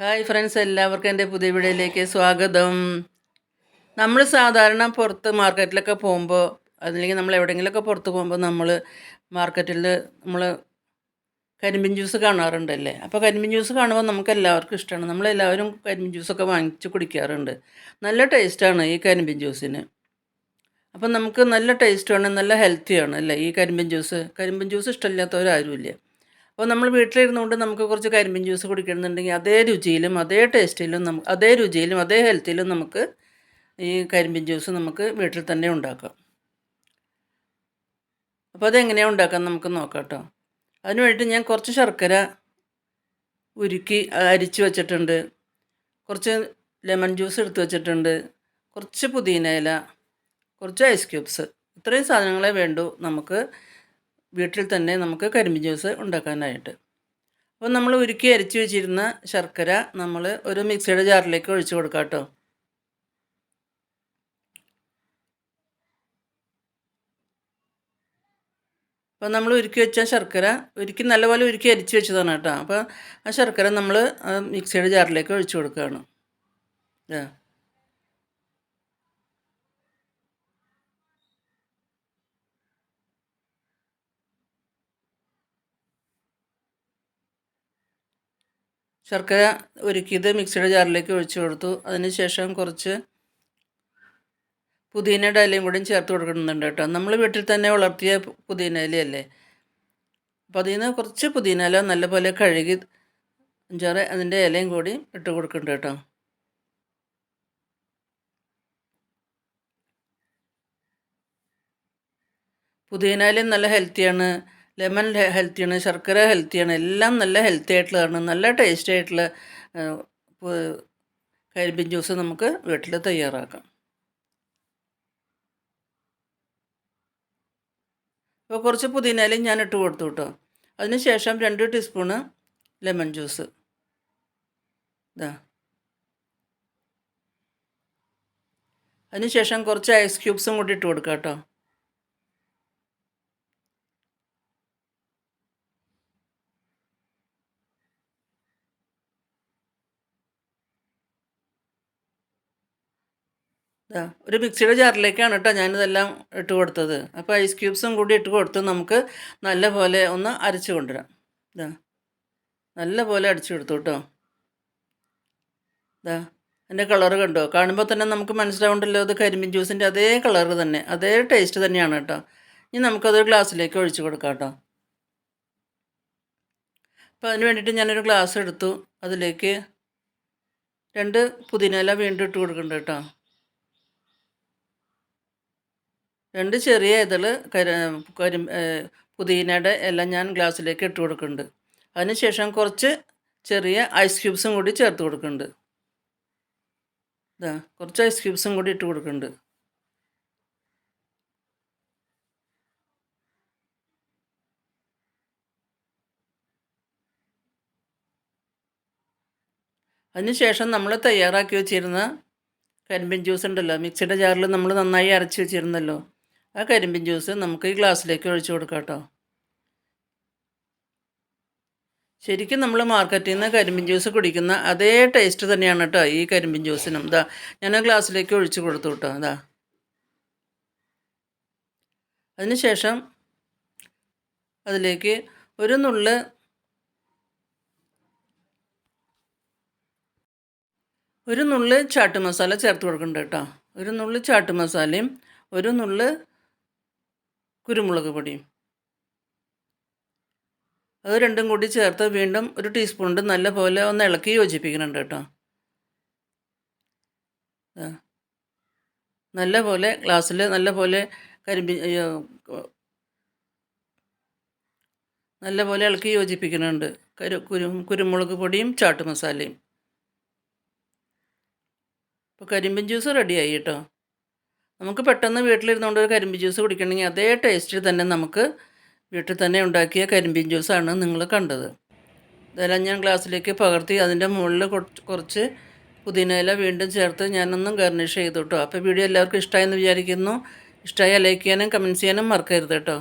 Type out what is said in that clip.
Hi friends എല്ലാവർക്കും എന്റെ പുതിയ വീഡിയോയിലേക്ക് സ്വാഗതം. നമ്മൾ സാധാരണ പുറത്ത് മാർക്കറ്റിലൊക്കെ പോകുമ്പോൾ അല്ലെങ്കിൽ നമ്മൾ എവിടെയെങ്കിലുമൊക്കെ പുറത്ത് പോകുമ്പോൾ നമ്മൾ മാർക്കറ്റിൽ നമ്മൾ കരിമ്പിൻ ജ്യൂസ് കാണാറുണ്ടല്ലേ? അപ്പോൾ കരിമ്പിൻ ജ്യൂസ് കാണുമ്പോൾ നമുക്ക് എല്ലാവർക്കും ഇഷ്ടമാണ്. നമ്മളെല്ലാവരും കരിമ്പിൻ ജ്യൂസൊക്കെ വാങ്ങിച്ച് കുടിക്കാറുണ്ട്. നല്ല ടേസ്റ്റാണ് ഈ കരിമ്പിൻ ജ്യൂസിന്. അപ്പം നമുക്ക് നല്ല ടേസ്റ്റാണ് നല്ല ഹെൽത്തിയാണ് അല്ലേ ഈ കരിമ്പിൻ ജ്യൂസ്? കരിമ്പിൻ ജ്യൂസ് ഇഷ്ടമില്ലാത്തവരാരുമില്ല. അപ്പോൾ നമ്മൾ വീട്ടിലിരുന്നുകൊണ്ട് നമുക്ക് കുറച്ച് കരിമ്പിൻ ജ്യൂസ് കുടിക്കണമെന്നുണ്ടെങ്കിൽ അതേ രുചിയിലും അതേ ടേസ്റ്റിലും നമുക്ക് അതേ രുചിയിലും അതേ ഹെൽത്തിലും നമുക്ക് ഈ കരിമ്പിൻ ജ്യൂസ് നമുക്ക് വീട്ടിൽ തന്നെ ഉണ്ടാക്കാം. അപ്പോൾ അതെങ്ങനെയാണ് ഉണ്ടാക്കാൻ നമുക്ക് നോക്കാം കേട്ടോ. അതിന് വേണ്ടിയിട്ട് ഞാൻ കുറച്ച് ശർക്കര ഉരുക്കി അരിച്ച് വെച്ചിട്ടുണ്ട്. കുറച്ച് ലെമൺ ജ്യൂസ് എടുത്ത് വെച്ചിട്ടുണ്ട്. കുറച്ച് പുതിന ഇല കുറച്ച് ഐസ് ക്യൂബ്സ് ഇത്രയും സാധനങ്ങളെ വേണ്ടൂ നമുക്ക് വീട്ടിൽ തന്നെ നമുക്ക് കരിമ്പ് ജ്യൂസ് ഉണ്ടാക്കാനായിട്ട്. അപ്പോൾ നമ്മൾ ഉരുക്കി അരച്ച് വെച്ചിരുന്ന ശർക്കര നമ്മൾ ഒരു മിക്സിയുടെ ജാറിലേക്ക് ഒഴിച്ചു കൊടുക്കാം കേട്ടോ. അപ്പോൾ നമ്മൾ ഉരുക്കി വെച്ച ശർക്കര ഉരുക്കി നല്ലപോലെ ഉരുക്കി അരിച്ച് വെച്ചതാണ് കേട്ടോ. അപ്പോൾ ആ ശർക്കര നമ്മൾ മിക്സിയുടെ ജാറിലേക്ക് ഒഴിച്ചു കൊടുക്കുകയാണ്. ശർക്കര ഒരുക്കിയത് മിക്സിയുടെ ജാറിലേക്ക് ഒഴിച്ചു കൊടുത്തു. അതിനുശേഷം കുറച്ച് പുതിനയുടെ ഇലയും കൂടിയും ചേർത്ത് കൊടുക്കുന്നുണ്ട് കേട്ടോ. നമ്മൾ വീട്ടിൽ തന്നെ വളർത്തിയ പുതിന ഇലയല്ലേ? അപ്പോൾ അതിൽ നിന്ന് കുറച്ച് പുതിന ഇല നല്ലപോലെ കഴുകി അഞ്ചാറ് അതിന്റെ ഇലയും കൂടി ഇട്ട് കൊടുക്കുന്നുണ്ട് കേട്ടോ. പുതിന ഇലയും നല്ല ഹെൽത്തിയാണ് ലെമൺ ഹെൽത്തിയാണ് ശർക്കര ഹെൽത്തിയാണ് എല്ലാം നല്ല ഹെൽത്തി ആയിട്ടുള്ളതാണ് നല്ല ടേസ്റ്റ് ആയിട്ടുള്ള കരിമ്പിൻ ജ്യൂസ് നമുക്ക് വീട്ടിൽ തയ്യാറാക്കാം. അപ്പോൾ കുറച്ച് പുതിനയിലും ഞാൻ ഇട്ട് കൊടുത്തു കേട്ടോ അതിനുശേഷം രണ്ട് ടീസ്പൂണ് ലെമൺ ജ്യൂസ്. ഇതാ അതിനുശേഷം കുറച്ച് ഐസ് ക്യൂബ്സും കൂടി ഇട്ട് കൊടുക്കാം കേട്ടോ ഒരു മിക്സിയുടെ ജാറിലേക്കാണ് കേട്ടോ ഞാനിതെല്ലാം ഇട്ട് കൊടുത്തത്. അപ്പോൾ ഐസ് ക്യൂബ്സും കൂടി ഇട്ട് കൊടുത്ത് നമുക്ക് നല്ല പോലെ ഒന്ന് അരച്ച് കൊണ്ടുവരാം. ഇതാ നല്ല പോലെ അടിച്ചു കൊടുത്തു കേട്ടോ. ഇതാ എന്റെ കളർ കണ്ടോ? കാണുമ്പോൾ തന്നെ നമുക്ക് മനസ്സിലാവുണ്ടല്ലോ അത് കരിമ്പിൻ ജ്യൂസിന്റെ അതേ കളർ തന്നെ അതേ ടേസ്റ്റ് തന്നെയാണ് കേട്ടോ. ഇനി നമുക്കതൊരു ഗ്ലാസ്സിലേക്ക് ഒഴിച്ചു കൊടുക്കാം കേട്ടോ. അപ്പോൾ അതിന് വേണ്ടിയിട്ട് ഞാനൊരു ഗ്ലാസ് എടുത്തു. അതിലേക്ക് രണ്ട് പുതിനയില വീണ്ടും ഇട്ട് കൊടുക്കുന്നുണ്ട് കേട്ടോ. രണ്ട് ചെറിയ ഇതൾ കരി കരി പുതിനയുടെ എല്ലാം ഞാൻ ഗ്ലാസ്സിലേക്ക് ഇട്ട് കൊടുക്കുന്നുണ്ട്. അതിനുശേഷം കുറച്ച് ചെറിയ ഐസ് ക്യൂബ്സും കൂടി ചേർത്ത് കൊടുക്കുന്നുണ്ട്. ഇതാ കുറച്ച് ഐസ് ക്യൂബ്സും കൂടി ഇട്ട് കൊടുക്കുന്നുണ്ട്. അതിനുശേഷം നമ്മൾ തയ്യാറാക്കി വെച്ചിരുന്ന കരിമ്പിൻ ജ്യൂസ് ഉണ്ടല്ലോ മിക്സിയുടെ ജാറിൽ നമ്മൾ നന്നായി അരച്ച് വെച്ചിരുന്നല്ലോ. ആ കരിമ്പിൻ ജ്യൂസ് നമുക്ക് ഈ ഗ്ലാസ്സിലേക്ക് ഒഴിച്ചു കൊടുക്കാം കേട്ടോ. ശരിക്കും നമ്മൾ മാർക്കറ്റിൽ നിന്ന് കരിമ്പിൻ ജ്യൂസ് കുടിക്കുന്ന അതേ ടേസ്റ്റ് തന്നെയാണ് കേട്ടോ ഈ കരിമ്പിൻ ജ്യൂസിനും. ഇതാ ഞാൻ ആ ഗ്ലാസ്സിലേക്ക് ഒഴിച്ചു കൊടുത്തു കേട്ടോ ഇതാ അതിനുശേഷം അതിലേക്ക് ഒരു നുള്ള് ഒരു നുള്ള് ചാട്ട് മസാല ചേർത്ത് കൊടുക്കുന്നുണ്ട് കേട്ടോ. ഒരു നുള്ള് ചാട്ട് മസാലയും ഒരു നുള്ള് കുരുമുളക് പൊടിയും. അത് രണ്ടും കൂടി ചേർത്ത് വീണ്ടും ഒരു കൊണ്ട് നല്ല പോലെ ഒന്ന് ഇളക്കി യോജിപ്പിക്കുന്നുണ്ട് കേട്ടോ. നല്ല പോലെ ഗ്ലാസ്സിൽ നല്ല പോലെ കരിമ്പി നല്ല പോലെ ഇളക്കി യോജിപ്പിക്കുന്നുണ്ട്. കരു കുരു കുരുമുളക് പൊടിയും ചാട്ട് മസാലയും. ഇപ്പോൾ കരിമ്പിൻ ജ്യൂസ് റെഡിയായി കേട്ടോ. നമുക്ക് പെട്ടെന്ന് വീട്ടിലിരുന്നുകൊണ്ട് ഒരു കരിമ്പിൻ ജ്യൂസ് കുടിക്കണമെങ്കിൽ അതേ ടേസ്റ്റിൽ തന്നെ നമുക്ക് വീട്ടിൽ തന്നെ ഉണ്ടാക്കിയ കരിമ്പിൻ ജ്യൂസാണ് നിങ്ങൾ കണ്ടത്. ഇതെല്ലാം ഞാൻ ഗ്ലാസ്സിലേക്ക് പകർത്തി അതിന്റെ മുകളിൽ കുറച്ച് പുതിനയില വീണ്ടും ചേർത്ത് ഞാനൊന്നും ഗാർണിഷ് ചെയ്തു കേട്ടോ അപ്പോൾ വീഡിയോ എല്ലാവർക്കും ഇഷ്ടമായെന്ന് വിചാരിക്കുന്നു. ഇഷ്ടമായ ലൈക്ക് ചെയ്യാനും കമന്റ് ചെയ്യാനും മറക്കരുത് കേട്ടോ.